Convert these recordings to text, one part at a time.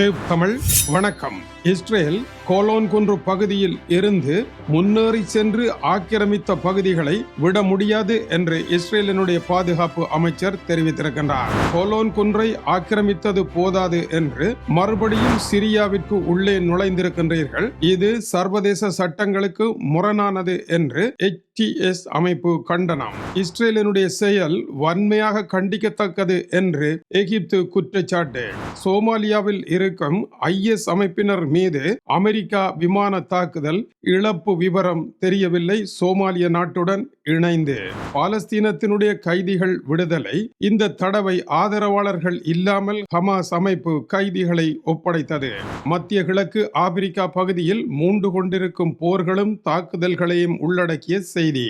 Tube Tamil வணக்கம். Israel கோலோன்குன்று பகுதியில் இருந்து முன்னேறி சென்று ஆக்கிரமித்த பகுதிகளை விட முடியாது என்று இஸ்ரேலினுடைய பாதுகாப்பு அமைச்சர் தெரிவித்திருக்கின்றார். கோலோன் குன்றை ஆக்கிரமித்தது போதாது என்று மறுபடியும் சிரியாவிற்கு உள்ளே நுழைந்திருக்கின்றீர்கள். இது சர்வதேச சட்டங்களுக்கு முரணானது என்று எச்டிஎஸ் அமைப்பு கண்டனம். இஸ்ரேலினுடைய செயல் வன்மையாக கண்டிக்கத்தக்கது என்று எகிப்து குற்றச்சாட்டு. சோமாலியாவில் இருக்கும் ஐஎஸ் அமைப்பினர் மீது அமெரிக்கா விமான தாக்குதல் இழப்பு விவரம் தெரியவில்லை. சோமாலிய நாட்டுடன் இணைந்து பாலஸ்தீனத்தினுடைய கைதிகள் விடுதலை. இந்த தடவை ஆதரவாளர்கள் இல்லாமல் ஹமாஸ் அமைப்பு கைதிகளை ஒப்படைத்தது. மத்திய கிழக்கு ஆப்பிரிக்கா பகுதியில் மூண்டு கொண்டிருக்கும் போர்களும் தாக்குதல்களையும் உள்ளடக்கிய செய்தி.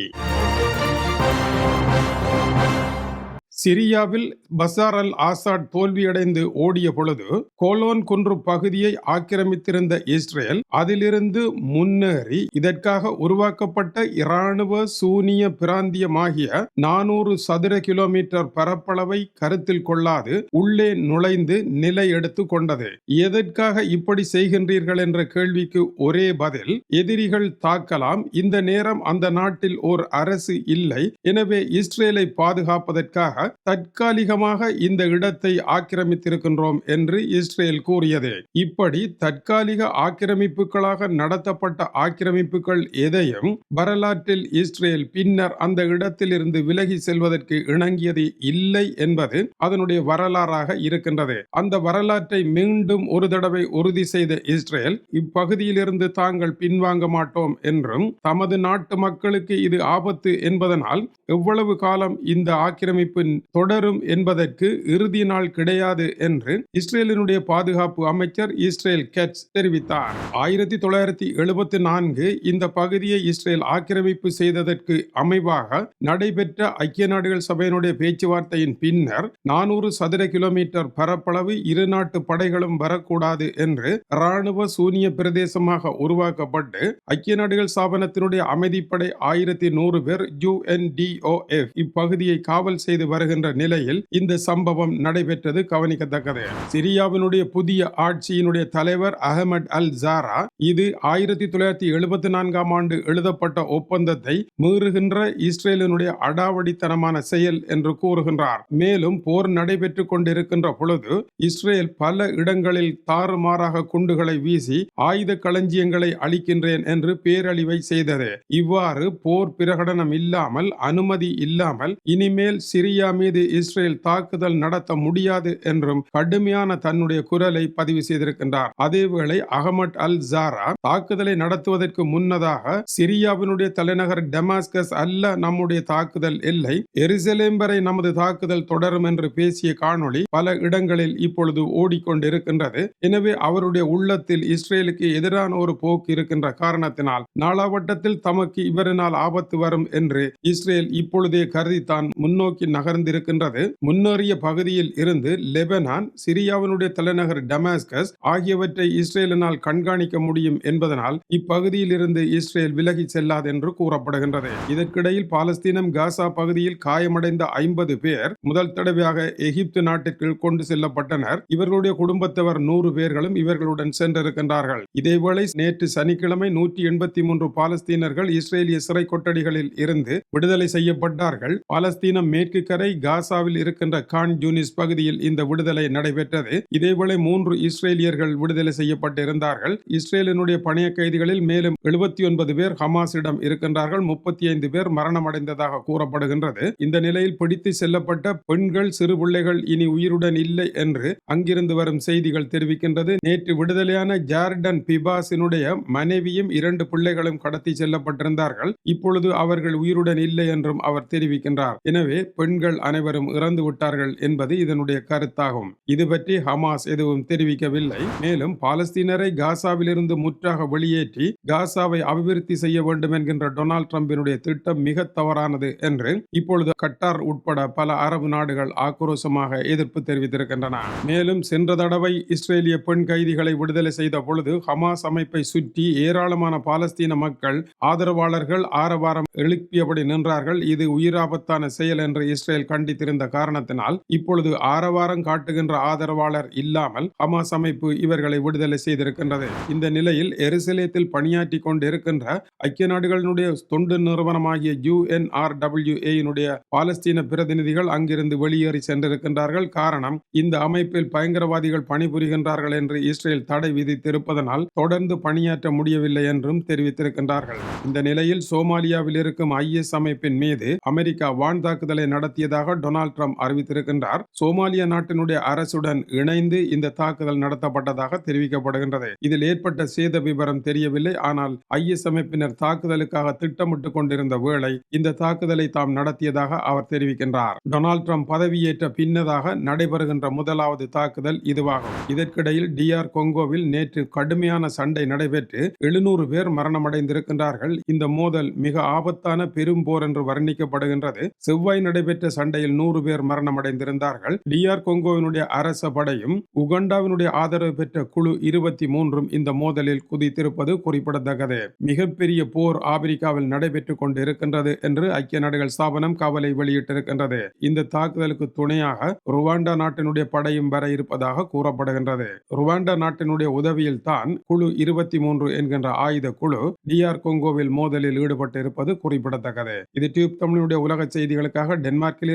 சிரியாவில் பசார் அல் ஆசாட் தோல்வியடைந்து ஓடிய பொழுது கோலோன் குன்று பகுதியை ஆக்கிரமித்திருந்த இஸ்ரேல் அதிலிருந்து முன்னேறி இதற்காக உருவாக்கப்பட்ட இராணுவ சூனிய பிராந்தியமாகிய நானூறு சதுர கிலோமீட்டர் பரப்பளவை கருத்தில் கொள்ளாது உள்ளே நுழைந்து நிலை எடுத்து கொண்டது. எதற்காக இப்படி செய்கின்றீர்கள் என்ற கேள்விக்கு ஒரே பதில் எதிரிகள் தாக்கலாம் இந்த நேரம் அந்த நாட்டில் ஓர் அரசு இல்லை எனவே இஸ்ரேலை பாதுகாப்பதற்காக தற்காலிகமாக இந்த இடத்தை ஆக்கிரமித்திருக்கின்றோம் என்று இஸ்ரேல் கூறியது. இப்படி தற்காலிக ஆக்கிரமிப்புகளாக நடத்தப்பட்ட ஆக்கிரமிப்புகள் எதையும் வரலாற்றில் இஸ்ரேல் பின்னர் அந்த இடத்திலிருந்து விலகி செல்வதற்கு இணங்கியது இல்லை என்பது அதனுடைய வரலாறாக இருக்கின்றது. அந்த வரலாற்றை மீண்டும் ஒரு தடவை உறுதி செய்த இஸ்ரேல் இப்பகுதியிலிருந்து தாங்கள் பின்வாங்க மாட்டோம் என்றும் தமது நாட்டு மக்களுக்கு இது ஆபத்து என்பதனால் எவ்வளவு காலம் இந்த ஆக்கிரமிப்பு தொடரும் என்பதற்கு இறுதி நாள் கிடையாது என்று இஸ்ரேலினுடைய பாதுகாப்பு அமைச்சர் இஸ்ரேல் கெட்ஸ் தெரிவித்தார். ஆயிரத்தி தொள்ளாயிரத்தி எழுபத்தி நான்கு இந்த பகுதியை இஸ்ரேல் ஆக்கிரமிப்பு செய்ததற்கு அமைவாக நடைபெற்ற ஐக்கிய நாடுகள் சபையினுடைய பேச்சுவார்த்தையின் பின்னர் நானூறு சதுர கிலோமீட்டர் பரப்பளவு இரு நாட்டு படைகளும் வரக்கூடாது என்று இராணுவ சூனிய பிரதேசமாக உருவாக்கப்பட்டு ஐக்கிய நாடுகள் ஸ்தாபனத்தினுடைய அமைதிப்படை ஆயிரத்தி நூறு பேர் யூஎன்டிஓஎஃப் இப்பகுதியை காவல் செய்து வருகின்ற நிலையில் இந்த சம்பவம் நடைபெற்றது கவனிக்கத்தக்கது. சிரியாவினுடைய புதிய ஆட்சியினுடைய தலைவர் அகமட் அல் ஜாரா இது ஆயிரத்தி தொள்ளாயிரத்தி எழுபத்தி நான்காம் ஆண்டு எழுதப்பட்ட ஒப்பந்தத்தை மீறுகின்ற இஸ்ரேலினுடைய அடாவடித்தனமான செயல் என்று கூறுகின்றார். மேலும் போர் நடைபெற்றுக் கொண்டிருக்கின்ற பொழுது இஸ்ரேல் பல இடங்களில் தாறுமாறாக குண்டுகளை வீசி ஆயுத களஞ்சியங்களை அளிக்கின்றேன் என்று பேரழிவை செய்தது. இவ்வாறு போர் பிரகடனம் இல்லாமல் அனுமதி இல்லாமல் இனிமேல் சிரியா மீது இஸ்ரேல் தாக்குதல் நடத்த முடியாது என்றும் கடுமையான தன்னுடைய குரலை பதிவு செய்திருக்கின்றார். அதேவேளை அகமட் அல் ஜாரா தாக்குதலை நடத்துவதற்கு முன்னதாக சிரியாவினுடைய தலைநகர் டெமாஸ்கஸ் அல்ல நம்முடைய தாக்குதல் இல்லை எருசலேம் வரை நமது தாக்குதல் தொடரும் என்று பேசிய காணொளி பல இடங்களில் இப்பொழுது ஓடிக்கொண்டிருக்கின்றது. எனவே அவருடைய உள்ளத்தில் இஸ்ரேலுக்கு எதிரான ஒரு போக்கு இருக்கின்ற காரணத்தினால் நாளாவட்டத்தில் தமக்கு இவரினால் ஆபத்து வரும் என்று இஸ்ரேல் இப்பொழுதே கருதித்தான். முன்னோக்கி நகர்ந்து நகர்ந்திருக்கின்றது முன்னேறிய பகுதியில் இருந்து லெபனான் சிரியாவினுடைய தலைநகர் டமாஸ்கஸ் ஆகியவற்றை இஸ்ரேலினால் கண்காணிக்க முடியும் என்பதனால் இப்பகுதியில் இருந்து இஸ்ரேல் விலகி செல்லாது என்று கூறப்படுகின்றது. இதற்கிடையில் பாலஸ்தீனம் காசா பகுதியில் காயமடைந்த ஐம்பது பேர் முதல் தடவையாக எகிப்து நாட்டிற்கு கொண்டு செல்லப்பட்டனர். இவர்களுடைய குடும்பத்தவர் நூறு பேர்களும் இவர்களுடன் சென்றிருக்கின்றார்கள். இதேவேளை நேற்று சனிக்கிழமை நூற்றி எண்பத்தி மூன்று பாலஸ்தீனர்கள் இஸ்ரேலிய சிறை கொட்டடிகளில் இருந்து விடுதலை செய்யப்பட்டார்கள். பாலஸ்தீனம் மேற்கு கரை காசாவில் இருக்கின்ற கான் ஜூனிஸ் பகுதியில் இந்த விடுதலை நடைபெற்றது. இதேவேளை மூன்று இஸ்ரேலியர்கள் விடுதலை செய்யப்பட்டிருந்தார்கள். இஸ்ரேலினுடைய பணைய கைதிகளில் மேலும் எழுபத்தி ஒன்பது பேர் ஹமாஸிடம் இருக்கின்றார்கள். முப்பத்தி ஐந்து பேர் மரணமடைந்ததாக கூறப்படுகின்றது. இந்த நிலையில் பிடித்து செல்லப்பட்ட பெண்கள் சிறு பிள்ளைகள் இனி உயிருடன் இல்லை என்று அங்கிருந்து வரும் செய்திகள் தெரிவிக்கின்றது. நேற்று விடுதலையான ஜார்டன் பிபாஸினுடைய மனைவியும் இரண்டு பிள்ளைகளும் கடத்தி செல்லப்பட்டிருந்தார்கள். இப்பொழுது அவர்கள் உயிருடன் இல்லை என்றும் அவர் தெரிவிக்கின்றார். எனவே பெண்கள் அனைவரும் இறந்து விட்டார்கள் என்பது இதனுடைய கருத்தாகும். இது பற்றி ஹமாஸ் எதுவும் தெரிவிக்கவில்லை. மேலும் பாலஸ்தீனரை காசாவிலிருந்து முற்றாக வெளியேற்றி காசாவை அபிவிருத்தி செய்ய வேண்டும் என்கின்ற டொனால்ட் ட்ரம்பினுடைய திட்டம் மிக தவறானது என்று இப்பொழுது கட்டார் உட்பட பல அரபு நாடுகள் ஆக்ரோஷமாக எதிர்ப்பு தெரிவித்திருக்கின்றன. மேலும் சென்ற தடவை இஸ்ரேலிய பெண் கைதிகளை விடுதலை செய்த பொழுது ஹமாஸ் அமைப்பை சுற்றி ஏராளமான பாலஸ்தீன மக்கள் ஆதரவாளர்கள் ஆரவாரம் எழுப்பியபடி நின்றார்கள். இது உயிராபத்தான செயல் என்று இஸ்ரேல் கண்டித்திருந்த காரணத்தினால் இப்பொழுது ஆரவாரம் காட்டுகின்ற ஆதரவாளர் இல்லாமல் ஹமாஸ் அமைப்பு இவர்களை விடுதலை செய்திருக்கின்றது. இந்த நிலையில் எருசலேத்தில் பணியாற்றி கொண்டிருக்கின்ற ஐக்கிய நாடுகளினுடைய தொண்டு நிறுவனமாகிய யுஎன்ஆர்டபிள்யூஏயினுடைய பாலஸ்தீன பிரதிநிதிகள் அங்கிருந்து வெளியேறி சென்றிருக்கின்றார்கள். காரணம் இந்த அமைப்பில் பயங்கரவாதிகள் பணிபுரிகின்றார்கள் என்று இஸ்ரேல் தடை விதித்திருப்பதனால் தொடர்ந்து பணியாற்ற முடியவில்லை என்றும் தெரிவித்திருக்கின்றார்கள். இந்த நிலையில் சோமாலியாவில் இருக்கும் ஐஎஸ் அமைப்பின் மீது அமெரிக்கா வான் தாக்குதலை நடத்தியதாக டொனால்ட் ட்ரம்ப் அறிவித்திருக்கின்றார். சோமாலிய நாட்டினுடைய அரசுடன் இணைந்து இந்த தாக்குதல் நடத்தப்பட்டதாக தெரிவிக்கப்படுகின்றது. இதில் ஏற்பட்ட சேத விவரம் தெரியவில்லை. ஆனால் ஐஎஸ் அமைப்பினர் தாக்குதலுக்காக திட்டமிட்டுக் கொண்டிருந்த வேளை இந்த தாக்குதலை தாம் நடத்தியதாக அவர் தெரிவிக்கின்றார். டொனால்ட் ட்ரம்ப் பதவியேற்ற பின்னதாக நடைபெறுகின்ற முதலாவது தாக்குதல் இதுவாகும். இதற்கிடையில் டிஆர் கொங்கோவில் நேற்று கடுமையான சண்டை நடைபெற்று எழுநூறு பேர் மரணமடைந்திருக்கின்றார்கள். இந்த மோதல் மிக ஆபத்தான பெரும் போர் என்று வர்ணிக்கப்படுகின்றது. செவ்வாய் நடைபெற்ற சண்டை சண்டையில் நூறு பேர் மரணமடைந்திருந்தார்கள். டிஆர் கொங்கோவினுடைய அரச படையும் உகண்டாவினுடைய ஆதரவு பெற்ற குழு இருபத்தி மூன்றும் இந்த மோதலில் குதித்திருப்பது குறிப்பிடத்தக்கது. மிகப்பெரிய போர் ஆப்பிரிக்காவில் நடைபெற்றுக் கொண்டிருக்கின்றது என்று ஐக்கிய நாடுகள் ஸ்தாபனம் கவலை வெளியிட்டிருக்கின்றது. இந்த தாக்குதலுக்கு துணையாக ருவாண்டா நாட்டினுடைய படையும் வர இருப்பதாக கூறப்படுகின்றது. ருவாண்டா நாட்டினுடைய உதவியில் தான் குழு இருபத்தி மூன்று என்கின்ற ஆயுத குழு டிஆர் கொங்கோவில் மோதலில் ஈடுபட்டு இருப்பது குறிப்பிடத்தக்கது. இது டியூப் தமிழுடைய உலக செய்திகளுக்காக டென்மார்க்கில்